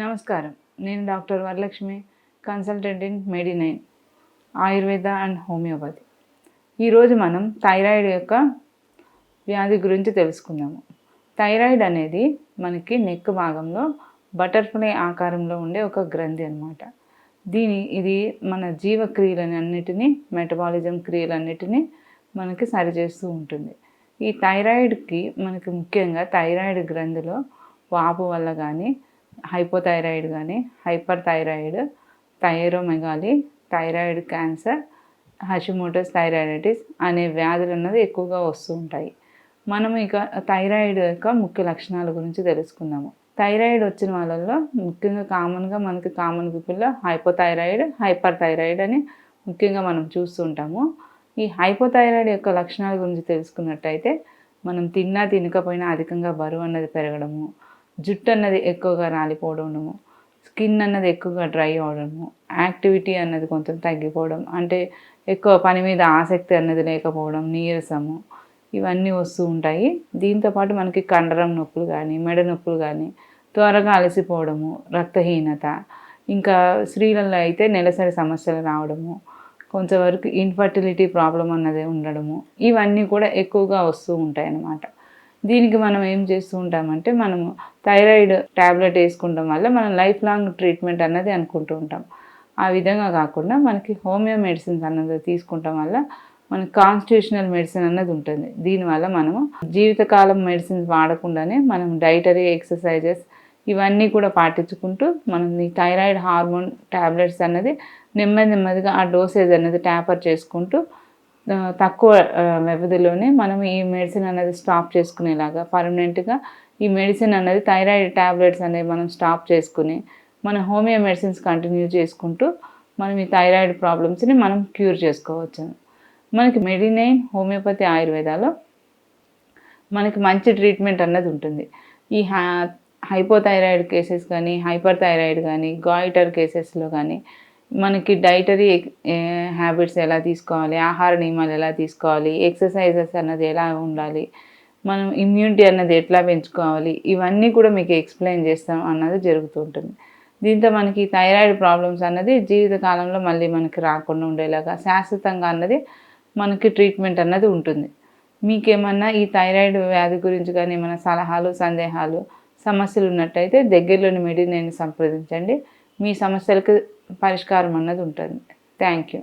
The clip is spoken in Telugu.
నమస్కారం. నేను doctor Varalakshmi consultant in Medinine Ayurveda and homoeopathy. ఈరోజు మనం థైరాయిడ్ యొక్క వ్యాధి గురించి తెలుసుకుందాము. థైరాయిడ్ అనేది మనకి నెక్ భాగంలో బటర్ఫ్లై ఆకారంలో ఉండే ఒక గ్రంథి అన్నమాట. దీని ఇది మన జీవక్రియలన్నిటినీ మెటబాలిజం క్రియలన్నిటినీ మనకి సరిచేస్తూ ఉంటుంది. ఈ థైరాయిడ్కి మనకి ముఖ్యంగా థైరాయిడ్ గ్రంథిలో వాపు వల్ల కానీ హైపోథైరాయిడ్ కానీ hyper thyroid thyromegaly thyroid cancer Hashimoto's thyroiditis అనే వ్యాధులు అన్నది ఎక్కువగా వస్తూ ఉంటాయి. మనం ఇక థైరాయిడ్ యొక్క ముఖ్య లక్షణాల గురించి తెలుసుకుందాము. థైరాయిడ్ వచ్చిన వాళ్ళల్లో ముఖ్యంగా కామన్గా మనకి కామన్ పీపుల్లో హైపోథైరాయిడ్ హైపర్ థైరాయిడ్ అని ముఖ్యంగా మనం చూస్తుంటాము ఈ హైపోథైరాయిడ్ యొక్క లక్షణాల గురించి తెలుసుకున్నట్టయితే మనం తిన్నా తినకపోయినా అధికంగా బరువు అన్నది పెరగడము జుట్టు అన్నది ఎక్కువగా రాలిపోవడము స్కిన్ అన్నది ఎక్కువగా డ్రై అవడము యాక్టివిటీ అన్నది కొంచెం తగ్గిపోవడం అంటే ఎక్కువ పని మీద ఆసక్తి అన్నది లేకపోవడం నీరసము ఇవన్నీ వస్తూ ఉంటాయి. దీంతోపాటు మనకి కండరం నొప్పులు కానీ మెడ నొప్పులు కానీ త్వరగా అలసిపోవడము రక్తహీనత ఇంకా స్త్రీలలో అయితే నెలసరి సమస్యలు రావడము కొంతవరకు ఇన్ఫర్టిలిటీ ప్రాబ్లం అన్నది ఉండడము ఇవన్నీ కూడా ఎక్కువగా వస్తూ ఉంటాయి అన్నమాట దీనికి మనం ఏం చేస్తూ ఉంటామంటే మనము థైరాయిడ్ ట్యాబ్లెట్ వేసుకుంటాం వల్ల మనం లైఫ్ లాంగ్ ట్రీట్మెంట్ అన్నది అనుకుంటూ ఉంటాం. ఆ విధంగా కాకుండా మనకి హోమియో మెడిసిన్స్ అన్నది తీసుకుంటాం వల్ల మనకి కాన్స్టిట్యూషనల్ మెడిసిన్ అన్నది ఉంటుంది. దీనివల్ల మనము జీవితకాలం మెడిసిన్స్ వాడకుండానే మనం డైటరీ ఎక్సర్సైజెస్ ఇవన్నీ కూడా పాటించుకుంటూ మనం ఈ థైరాయిడ్ హార్మోన్ ట్యాబ్లెట్స్ అన్నది నెమ్మది నెమ్మదిగా ఆ డోసేజ్ అనేది ట్యాపర్ చేసుకుంటూ తక్కువ వ్యవధిలోనే మనం ఈ మెడిసిన్ అనేది స్టాప్ చేసుకునేలాగా పర్మనెంట్గా ఈ మెడిసిన్ అనేది థైరాయిడ్ ట్యాబ్లెట్స్ అనేవి మనం స్టాప్ చేసుకుని మన హోమియో మెడిసిన్స్ కంటిన్యూ చేసుకుంటూ మనం ఈ థైరాయిడ్ ప్రాబ్లమ్స్ని మనం క్యూర్ చేసుకోవచ్చు. మనకి మెడినైన్ హోమియోపతి ఆయుర్వేదాలో మనకి మంచి ట్రీట్మెంట్ అన్నది ఉంటుంది. ఈ హైపోథైరాయిడ్ కేసెస్ కానీ హైపర్ థైరాయిడ్ కానీ గాయిటర్ కేసెస్లో కానీ మనకి డైటరీ హ్యాబిట్స్ ఎలా తీసుకోవాలి ఆహార నియమాలు ఎలా తీసుకోవాలి ఎక్సర్సైజెస్ అన్నది ఎలా ఉండాలి మనం ఇమ్యూనిటీ అన్నది ఎట్లా పెంచుకోవాలి ఇవన్నీ కూడా మీకు ఎక్స్ప్లెయిన్ చేస్తాం అన్నది జరుగుతుంటుంది దీంతో మనకి థైరాయిడ్ ప్రాబ్లమ్స్ అన్నది జీవితకాలంలో మళ్ళీ మనకి రాకుండా ఉండేలాగా శాశ్వతంగా అన్నది మనకి ట్రీట్మెంట్ అన్నది ఉంటుంది. మీకేమన్నా ఈ థైరాయిడ్ వ్యాధి గురించి కానీ ఏమైనా సలహాలు సందేహాలు సమస్యలు ఉన్నట్టయితే దగ్గరలోని మెడినేని సంప్రదించండి. మీ సమస్యలకు పరిష్కారం అన్నది ఉంటుంది. Thank you